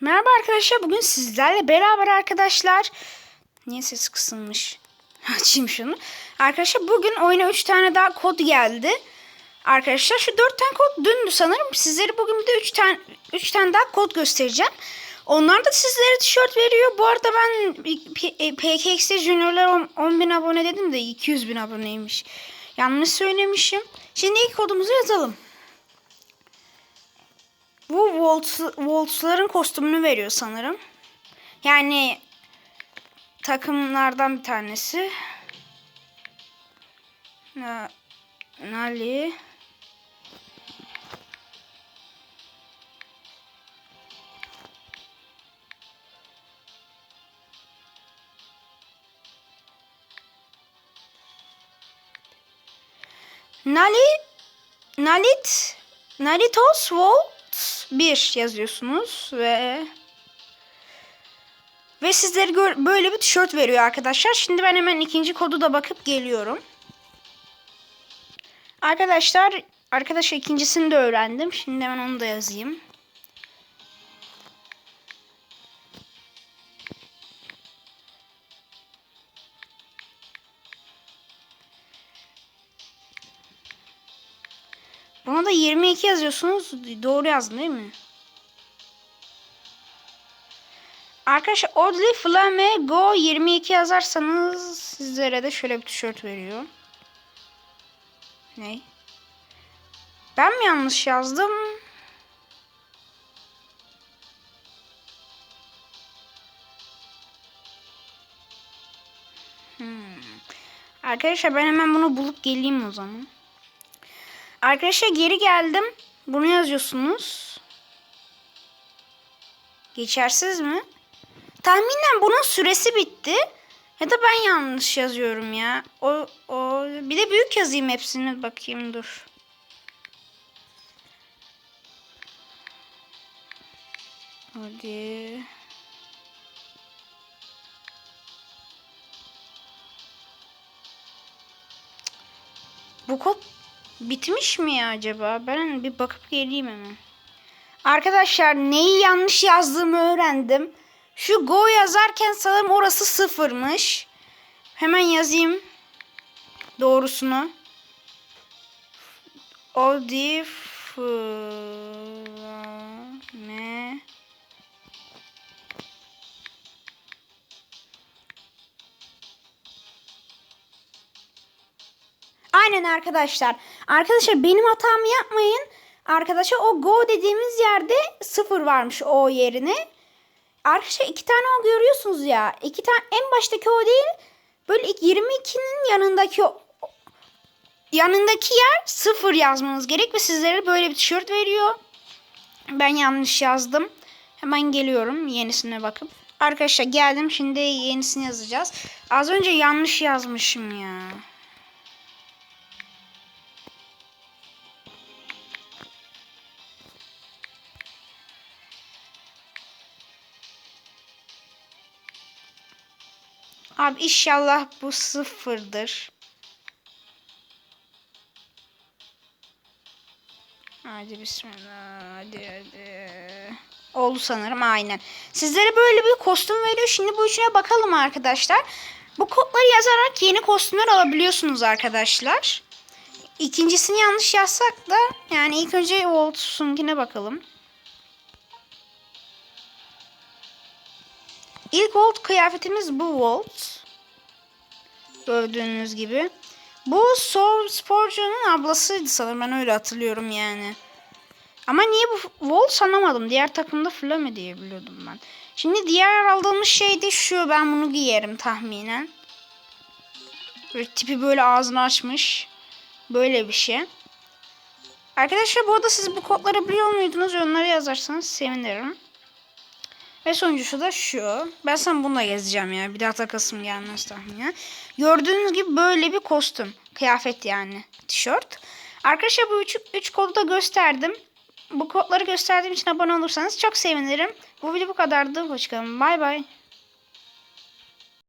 Merhaba arkadaşlar. Bugün sizlerle beraber arkadaşlar. Niye ses kısılmış? Açayım şunu. Arkadaşlar bugün oyuna 3 tane daha kod geldi. Arkadaşlar şu 4 tane kod dündü sanırım. Sizlere bugün de 3 tane 3 tane daha kod göstereceğim. Onlar da sizlere tişört veriyor. Bu arada ben PKX'de Junior'lar 10.000 abone dedim de 200 bin aboneymiş. Yanlış söylemişim. Şimdi ilk kodumuzu yazalım. Bu Waltz, Waltz'ların kostümünü veriyor sanırım. Yani takımlardan bir tanesi. Na, Nali. Nali Nalit Nalitos Volt 1 yazıyorsunuz ve ve sizlere böyle bir tişört veriyor arkadaşlar. Şimdi ben hemen ikinci kodu da bakıp geliyorum. Arkadaşlar arkadaşlar ikincisini de öğrendim. Şimdi hemen onu da yazayım. Buna da 22 yazıyorsunuz. Doğru yazdım değil mi? Arkadaşlar Oddly Flame Go 22 yazarsanız sizlere de şöyle bir tişört veriyor. Ne? Ben mi yanlış yazdım? Hmm. Arkadaşlar ben hemen bunu bulup geleyim o zaman. Arkadaşlar geri geldim. Bunu yazıyorsunuz. Geçersiz mi? Tahminen bunun süresi bitti. Ya da ben yanlış yazıyorum ya. O, o bir de büyük yazayım hepsini bakayım dur. Hadi. Bu kod bitmiş mi ya acaba? Ben bir bakıp geleyim hemen. Arkadaşlar neyi yanlış yazdığımı öğrendim. Şu go yazarken sanırım orası sıfırmış. Hemen yazayım. Doğrusunu. Odi Aynen arkadaşlar. Arkadaşlar benim hatamı yapmayın. Arkadaşlar o go dediğimiz yerde sıfır varmış o yerine. Arkadaşlar iki tane o görüyorsunuz ya. İki tane en baştaki o değil. Böyle 22'nin yanındaki o, yanındaki yer sıfır yazmanız gerek ve sizlere böyle bir tişört veriyor. Ben yanlış yazdım. Hemen geliyorum yenisine bakıp. Arkadaşlar geldim şimdi yenisini yazacağız. Az önce yanlış yazmışım ya. Abi inşallah bu sıfırdır. Hadi bismillah. Hadi hadi. Oldu sanırım aynen. Sizlere böyle bir kostüm veriyor. Şimdi bu üçüne bakalım arkadaşlar. Bu kodları yazarak yeni kostümler alabiliyorsunuz arkadaşlar. İkincisini yanlış yazsak da yani ilk önce Volts'unkine bakalım. İlk Volt kıyafetimiz bu Volt. Gördüğünüz gibi. Bu Soul Sporcu'nun ablasıydı sanırım. Ben öyle hatırlıyorum yani. Ama niye bu Volt anlamadım. Diğer takımda Flame diye biliyordum ben. Şimdi diğer aldığımız şey de şu. Ben bunu giyerim tahminen. Böyle tipi böyle ağzını açmış. Böyle bir şey. Arkadaşlar bu arada siz bu kodları biliyor muydunuz? Onları yazarsanız sevinirim. Ve sonuncusu da şu. Ben sana bununla gezeceğim ya. Bir daha takasım gelmez tahminen. Gördüğünüz gibi böyle bir kostüm. Kıyafet yani. Tişört. Arkadaşlar bu üç, üç kodu da gösterdim. Bu kodları gösterdiğim için abone olursanız çok sevinirim. Bu video bu kadardı. Hoşçakalın. Bay bay.